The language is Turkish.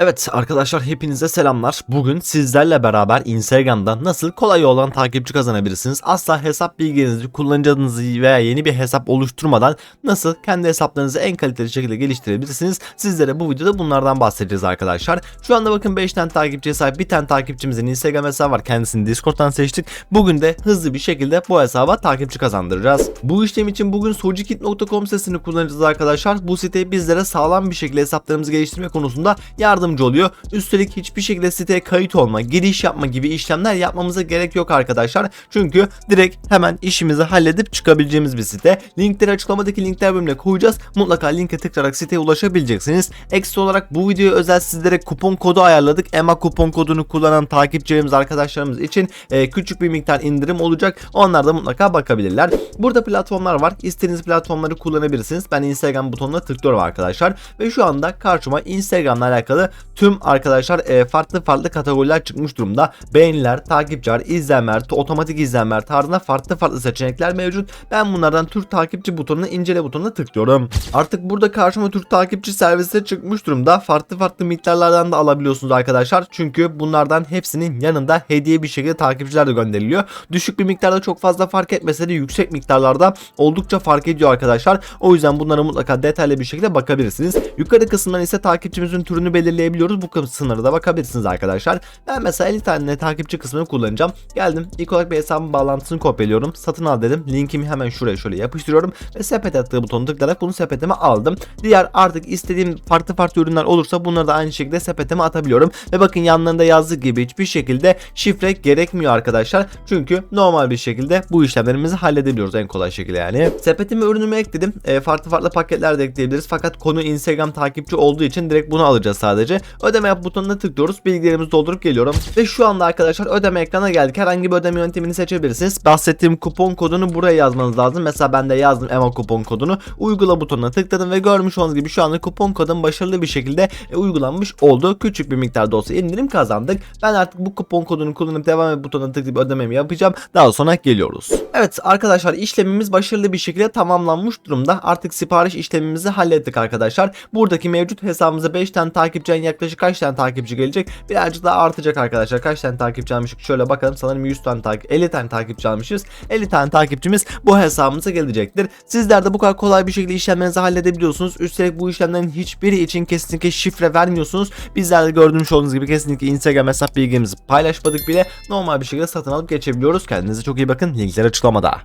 Evet arkadaşlar hepinize selamlar. Bugün sizlerle beraber Instagram'da nasıl kolay yoldan takipçi kazanabilirsiniz? Asla hesap bilginizi, kullanıcı adınızı veya yeni bir hesap oluşturmadan nasıl kendi hesaplarınızı en kaliteli şekilde geliştirebilirsiniz? Sizlere bu videoda bunlardan bahsedeceğiz arkadaşlar. Şu anda bakın 5 tane takipçiye sahip bir tane takipçimizin Instagram hesabı var. Kendisini Discord'dan seçtik. Bugün de hızlı bir şekilde bu hesaba takipçi kazandıracağız. Bu işlem için bugün socikit.com sitesini kullanacağız arkadaşlar. Bu site bizlere sağlam bir şekilde hesaplarımızı geliştirme konusunda yardım yardımcı oluyor. Üstelik hiçbir şekilde siteye kayıt olma, giriş yapma gibi işlemler yapmamıza gerek yok arkadaşlar. Çünkü direkt hemen işimizi halledip çıkabileceğimiz bir site. Linkleri açıklamadaki linkler bölümüne koyacağız. Mutlaka linke tıklayarak siteye ulaşabileceksiniz. Ekstra olarak bu videoya özel sizlere kupon kodu ayarladık. EMA kupon kodunu kullanan takipçilerimiz arkadaşlarımız için e, küçük bir miktar indirim olacak. Onlar da mutlaka bakabilirler. Burada platformlar var. İstediğiniz platformları kullanabilirsiniz. Ben Instagram butonuna tıklıyorum arkadaşlar. Ve şu anda karşıma Instagram'la alakalı tüm arkadaşlar e, farklı farklı kategoriler çıkmış durumda. Beğeniler, takipçiler, izlenmeler, otomatik izlenmeler tarzında farklı farklı seçenekler mevcut. Ben bunlardan Türk takipçi butonuna incele butonuna tıklıyorum. Artık burada karşıma Türk takipçi servisi çıkmış durumda. Farklı farklı miktarlardan da alabiliyorsunuz arkadaşlar. Çünkü bunlardan hepsinin yanında hediye bir şekilde takipçiler de gönderiliyor. Düşük bir miktarda çok fazla fark etmese de yüksek miktarlarda oldukça fark ediyor arkadaşlar. O yüzden bunlara mutlaka detaylı bir şekilde bakabilirsiniz. Yukarı kısımdan ise takipçimizin türünü belirleyebilirsiniz görebiliyoruz. Bu kısımlara da bakabilirsiniz arkadaşlar. Ben mesela 50 tane takipçi kısmını kullanacağım. Geldim ilk olarak bir hesabın bağlantısını kopyalıyorum. Satın al dedim. Linkimi hemen şuraya şöyle yapıştırıyorum. Ve sepet attığı butonu tıklayarak bunu sepetime aldım. Diğer artık istediğim farklı farklı ürünler olursa bunları da aynı şekilde sepetime atabiliyorum. Ve bakın yanlarında yazdığı gibi hiçbir şekilde şifre gerekmiyor arkadaşlar. Çünkü normal bir şekilde bu işlemlerimizi halledebiliyoruz en kolay şekilde yani. Sepetime ürünümü ekledim. E, farklı farklı paketler de ekleyebiliriz. Fakat konu Instagram takipçi olduğu için direkt bunu alacağız sadece. Ödeme yap butonuna tıklıyoruz. Bilgilerimizi doldurup geliyorum. Ve şu anda arkadaşlar ödeme ekranına geldik. Herhangi bir ödeme yöntemini seçebilirsiniz. Bahsettiğim kupon kodunu buraya yazmanız lazım. Mesela ben de yazdım EMA kupon kodunu. Uygula butonuna tıkladım ve görmüş olduğunuz gibi şu anda kupon kodum başarılı bir şekilde e, uygulanmış oldu. Küçük bir miktarda olsa indirim kazandık. Ben artık bu kupon kodunu kullanıp devam et butonuna tıklayıp ödememi yapacağım. Daha sonra geliyoruz. Evet arkadaşlar işlemimiz başarılı bir şekilde tamamlanmış durumda. Artık sipariş işlemimizi hallettik arkadaşlar. Buradaki mevcut hesabımıza 5 tane takipçiden yaklaşık kaç tane takipçi gelecek? Birazcık daha artacak arkadaşlar. Kaç tane takipçi almıştık? Şöyle bakalım. Sanırım 100 tane takip 50 tane takipçi almışız. 50 tane takipçimiz bu hesabımıza gelecektir. Sizler de bu kadar kolay bir şekilde işlemlerinizi halledebiliyorsunuz. Üstelik bu işlemlerin hiçbiri için kesinlikle şifre vermiyorsunuz. Bizler de gördüğünüz olduğunuz gibi kesinlikle Instagram hesap bilgimizi paylaşmadık bile. Normal bir şekilde satın alıp geçebiliyoruz. Kendinize çok iyi bakın. Linkler açıklamada.